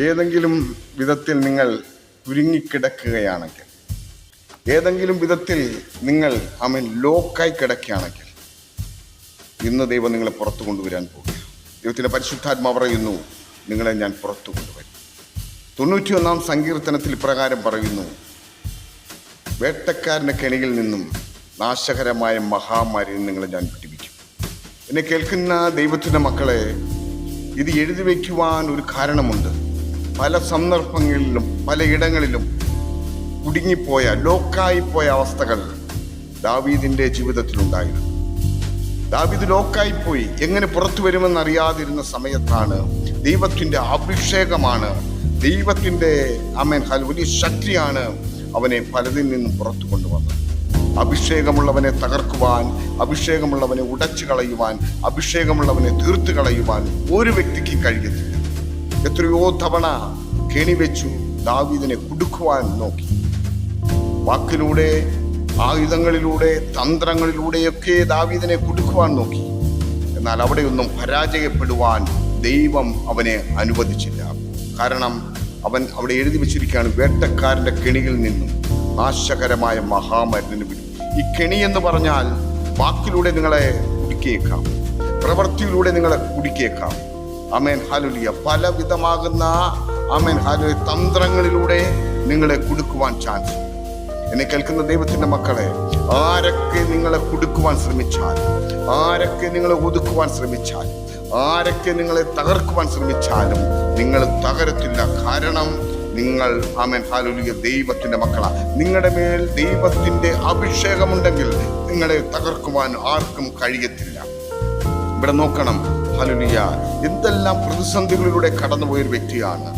ഏതെങ്കിലും വിധത്തിൽ നിങ്ങൾ കുരുങ്ങിക്കിടക്കുകയാണെങ്കിൽ ഏതെങ്കിലും വിധത്തിൽ നിങ്ങൾ അമൻ ലോക്കായി കിടക്കുകയാണെങ്കിൽ ഇന്ന് ദൈവം നിങ്ങളെ പുറത്തു കൊണ്ടുവരാൻ പോകുക ദൈവത്തിന്റെ പരിശുദ്ധാത്മാ പറയുന്നു നിങ്ങളെ ഞാൻ പുറത്തു കൊണ്ടുവരും. തൊണ്ണൂറ്റിയൊന്നാം സങ്കീർത്തനത്തിൽ പ്രകാരം പറയുന്നു വേട്ടക്കാരന്റെ കെണിയിൽ നിന്നും നാശകരമായ മഹാമാരിയിൽ നിങ്ങളെ ഞാൻ പിടിപ്പിക്കും എന്നെ കേൾക്കുന്ന ദൈവത്തിന്റെ മക്കളെ ഇത് എഴുതി വയ്ക്കുവാൻ ഒരു കാരണമുണ്ട്. പല സന്ദർഭങ്ങളിലും പലയിടങ്ങളിലും കുടുങ്ങിപ്പോയ ലോക്കായിപ്പോയ അവസ്ഥകൾ ദാവീദിന്റെ ജീവിതത്തിലുണ്ടായിരുന്നു. ദാവീദ് ലോക്കായിപ്പോയി. എങ്ങനെ പുറത്തു വരുമെന്ന് അറിയാതിരുന്ന സമയത്താണ് ദൈവത്തിന്റെ അഭിഷേകമാണ് ദൈവത്തിന്റെ അമേൻ വലിയ ശക്തിയാണ് അവനെ പലതിൽ നിന്നും പുറത്തു കൊണ്ടുവന്നത്. അഭിഷേകമുള്ളവനെ തകർക്കുവാൻ അഭിഷേകമുള്ളവനെ ഉടച്ചു കളയുവാൻ അഭിഷേകമുള്ളവനെ തീർത്തു കളയുവാൻ ഒരു വ്യക്തിക്ക് കഴിയത്തില്ല. എത്രയോ തവണ കെണിവെച്ചു ദാവീദിനെ കുടുക്കുവാൻ നോക്കി. വാക്കിലൂടെ ആയുധങ്ങളിലൂടെ തന്ത്രങ്ങളിലൂടെയൊക്കെ ദാവീദിനെ കുടുക്കുവാൻ നോക്കി. എന്നാൽ അവിടെയൊന്നും പരാജയപ്പെടുവാൻ ദൈവം അവനെ അനുവദിച്ചില്ല. കാരണം അവൻ അവിടെ എഴുതി വെച്ചിരിക്കുകയാണ് വേട്ടക്കാരന്റെ കെണിയിൽ നിന്നും നാശകരമായ മഹാമരുന്നിന് വിടും. ഈ കെണി എന്ന് പറഞ്ഞാൽ വാക്കിലൂടെ നിങ്ങളെ കുടുക്കിയേക്കാം പ്രവൃത്തിയിലൂടെ നിങ്ങളെ കുടുക്കിയേക്കാം. അമേൻ ഹാലുലിയ പലവിധമാകുന്ന അമേൻ ഹാലുലിയ തന്ത്രങ്ങളിലൂടെ നിങ്ങളെ കുടുക്കുവാൻ ചാൻസ്. എന്നെ കേൾക്കുന്ന ദൈവത്തിന്റെ മക്കളെ ആരൊക്കെ നിങ്ങളെ കുടുക്കുവാൻ ശ്രമിച്ചാൽ ആരൊക്കെ നിങ്ങളെ ഒതുക്കുവാൻ ശ്രമിച്ചാൽ ആരൊക്കെ നിങ്ങളെ തകർക്കുവാൻ ശ്രമിച്ചാലും നിങ്ങൾ തകരത്തില്ല. കാരണം നിങ്ങൾ ആമൻ ഹാലുലിയ ദൈവത്തിന്റെ മക്കളാണ് നിങ്ങളുടെ മേൽ ദൈവത്തിന്റെ അഭിഷേകമുണ്ടെങ്കിൽ നിങ്ങളെ തകർക്കുവാൻ ആർക്കും കഴിയത്തില്ല. ഇവിടെ നോക്കണം. ഹലുലിയ എന്തെല്ലാം പ്രതിസന്ധികളിലൂടെ കടന്നുപോയ ഒരു വ്യക്തിയാണ്.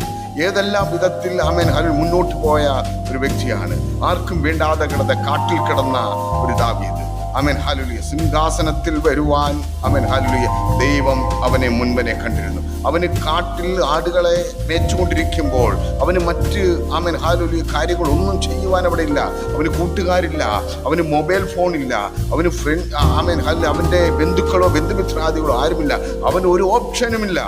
ഏതെല്ലാം വിധത്തിൽ അമൻ ഹലു മുന്നോട്ട് പോയ ഒരു വ്യക്തിയാണ്. ആർക്കും വേണ്ടാതെ കിടന്ന കാട്ടിൽ കിടന്ന ഒരു ദാവീദ്. അമൻ ഹാലുലിയ സിംഹാസനത്തിൽ വരുവാൻ അമൻ ഹാലുലിയ ദൈവം അവനെ മുൻപനെ കണ്ടിരുന്നു. അവന് കാട്ടിൽ ആടുകളെ മേച്ചുകൊണ്ടിരിക്കുമ്പോൾ അവന് മറ്റ് അമൻ ഹാലുലിയ കാര്യങ്ങളൊന്നും ചെയ്യുവാൻ അവിടെ ഇല്ല. അവന് കൂട്ടുകാരില്ല അവന് മൊബൈൽ ഫോണില്ല അവന് ഫ്രണ്ട് അമൻ ഹാലു അവന്റെ ബന്ധുക്കളോ ബന്ധുമിത്രാദികളോ ആരുമില്ല. അവന് ഒരു ഓപ്ഷനുമില്ല.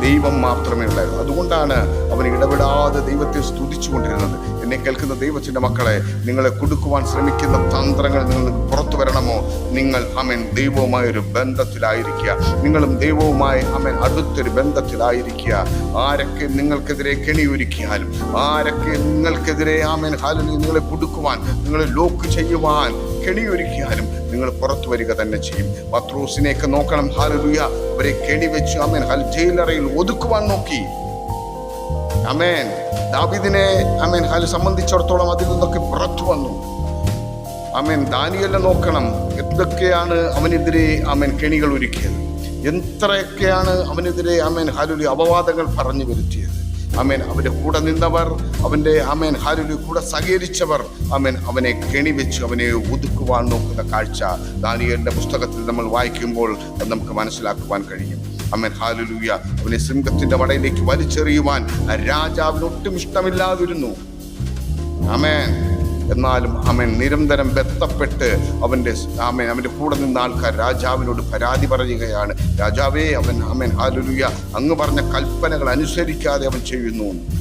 ദൈവം മാത്രമേ ഉണ്ടായിരുന്നു അതുകൊണ്ടാണ് അവൻ ഇടപെടാതെ ദൈവത്തെ സ്തുതിച്ചുകൊണ്ടിരുന്നത്. എന്നെ കേൾക്കുന്ന ദൈവത്തിന്റെ മക്കളെ നിങ്ങളെ കൊടുക്കുവാൻ ശ്രമിക്കുന്ന തന്ത്രങ്ങൾ നിങ്ങൾ പുറത്തു വരണമോ? നിങ്ങൾ അമൻ ദൈവവുമായ ഒരു ബന്ധത്തിലായിരിക്കുക. നിങ്ങളും ദൈവവുമായി അമൻ അടുത്തൊരു ബന്ധത്തിലായിരിക്കുക. ആരൊക്കെ നിങ്ങൾക്കെതിരെ കെണിയൊരുക്കിയാലും ആരൊക്കെ നിങ്ങൾക്കെതിരെ ആമൻ ഹാലിൽ നിങ്ങളെ കൊടുക്കുവാൻ നിങ്ങളെ ലോക്ക് ചെയ്യുവാൻ കെണിയൊരുക്കിയാലും നിങ്ങൾ പുറത്തു വരിക തന്നെ ചെയ്യും. പത്രൂസിനെയൊക്കെ നോക്കണം ഹാലുയ അവരെ കെണി വെച്ച് അമേൻ ഹൽ ജയിലറയിൽ ഒതുക്കുവാൻ നോക്കി. അമേൻ ദാബിദിനെ അമേൻ ഹാൽ സംബന്ധിച്ചിടത്തോളം അതിൽ നിന്നൊക്കെ പുറത്തു വന്നു. അമേൻ ദാനിയല്ല നോക്കണം. എന്തൊക്കെയാണ് അവനെതിരെ അമേൻ കെണികൾ ഒരുക്കിയത്? എത്രയൊക്കെയാണ് അവനെതിരെ അമേൻ ഹാലുലി അപവാദങ്ങൾ പറഞ്ഞു വരുത്തിയത്? അമേൻ അവന്റെ കൂടെ നിന്നവർ അവന്റെ അമേൻ ഹാലുലി കൂടെ സഹകരിച്ചവർ അമേൻ അവനെ കെണി വെച്ച് അവനെ ഒതുക്കുവാൻ നോക്കുന്ന കാഴ്ച ദാനിയലിന്റെ പുസ്തകത്തിൽ നമ്മൾ വായിക്കുമ്പോൾ നമുക്ക് മനസ്സിലാക്കുവാൻ കഴിയും. അമേൻ ഹാലുലൂയ അവനെ സിംഹത്തിന്റെ വടയിലേക്ക് വലിച്ചെറിയുവാൻ ആ രാജാവിന് ഒട്ടും ഇഷ്ടമില്ലാതിരുന്നു. അമേൻ. എന്നാലും അവൻ നിരന്തരം ബന്ധപ്പെട്ട് അവന്റെ ആമേൻ അവന്റെ കൂടെ നിന്ന ആൾക്കാർ രാജാവിനോട് പരാതി പറയുകയാണ്. രാജാവേ അവൻ അമൻ ഹാലുലുയ അങ്ങ് പറഞ്ഞ കൽപ്പനകൾ അനുസരിക്കാതെ അവൻ ചെയ്യുന്നു.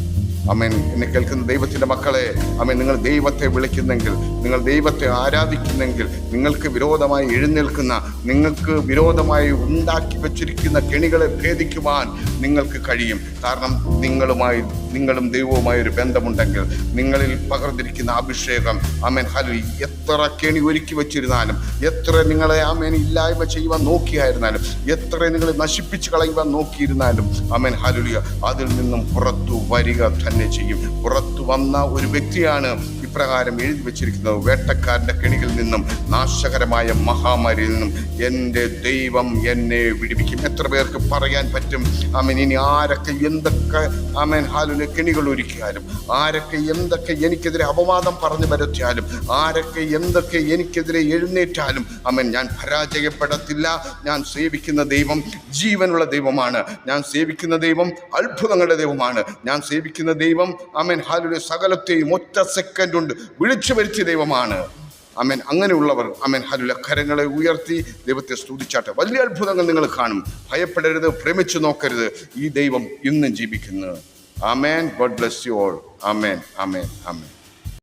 അമേൻ എന്നെ കേൾക്കുന്ന ദൈവത്തിന്റെ മക്കളെ അമേൻ നിങ്ങൾ ദൈവത്തെ വിളിക്കുന്നെങ്കിൽ നിങ്ങൾ ദൈവത്തെ ആരാധിക്കുന്നെങ്കിൽ നിങ്ങൾക്ക് വിരോധമായി എഴുന്നേൽക്കുന്ന നിങ്ങൾക്ക് വിരോധമായി ഉണ്ടാക്കി വച്ചിരിക്കുന്ന കെണികളെ ഭേദിക്കുവാൻ നിങ്ങൾക്ക് കഴിയും. കാരണം നിങ്ങളുമായി നിങ്ങളും ദൈവവുമായി ഒരു ബന്ധമുണ്ടെങ്കിൽ നിങ്ങളിൽ പകർന്നിരിക്കുന്ന അഭിഷേകം അമേൻ ഹലു എത്ര കെണി ഒരുക്കി വെച്ചിരുന്നാലും എത്ര നിങ്ങളെ അമേൻ ഇല്ലായ്മ ചെയ്യുവാൻ നോക്കിയായിരുന്നാലും എത്ര നിങ്ങളെ നശിപ്പിച്ച് കളയുവാൻ നോക്കിയിരുന്നാലും അമേൻ ഹലുലിയ അതിൽ നിന്നും പുറത്തു വരിക തന്നെ ചെയ്യും പുറത്തു വന്ന ഒരു വ്യക്തിയാണ് ഇപ്രകാരം എഴുതി വെച്ചിരിക്കുന്നത് വേട്ടക്കാരന്റെ കെണികളിൽ നിന്നും നാശകരമായ മഹാമാരിയിൽ നിന്നും എന്റെ ദൈവം എന്നെ വിടിപ്പിക്കും എത്ര പേർക്ക് പറയാൻ പറ്റും? അമൻ ഇനി ആരൊക്കെ എന്തൊക്കെ അമൻ ഹാലുലെ കെണികൾ ഒരുക്കിയാലും ആരൊക്കെ എന്തൊക്കെ എനിക്കെതിരെ അപവാദം പറഞ്ഞു വരുത്തിയാലും ആരൊക്കെ എന്തൊക്കെ എനിക്കെതിരെ എഴുന്നേറ്റാലും അമൻ ഞാൻ പരാജയപ്പെടത്തില്ല. ഞാൻ സേവിക്കുന്ന ദൈവം ജീവനുള്ള ദൈവമാണ്. ഞാൻ സേവിക്കുന്ന ദൈവം അത്ഭുതങ്ങളുടെ ദൈവമാണ്. ഞാൻ സേവിക്കുന്ന ദൈവം അമൻ ഹാലുലെ സകലത്തെയും ഒറ്റ സെക്കൻഡ് കൊണ്ട് വിളിച്ചു വരുത്തിയ ദൈവമാണ്. അമ്മൻ അങ്ങനെയുള്ളവർ അമ്മൻ ഹലുല കരങ്ങളെ ഉയർത്തി ദൈവത്തെ സ്തുതിച്ചാട്ടെ. വലിയ അത്ഭുതങ്ങൾ നിങ്ങൾ കാണും. ഭയപ്പെടരുത് പ്രേമിച്ചു നോക്കരുത്. ഈ ദൈവം ഇന്നും ജീവിക്കുന്നു. Amen. God bless you all amen. Amen. Amen.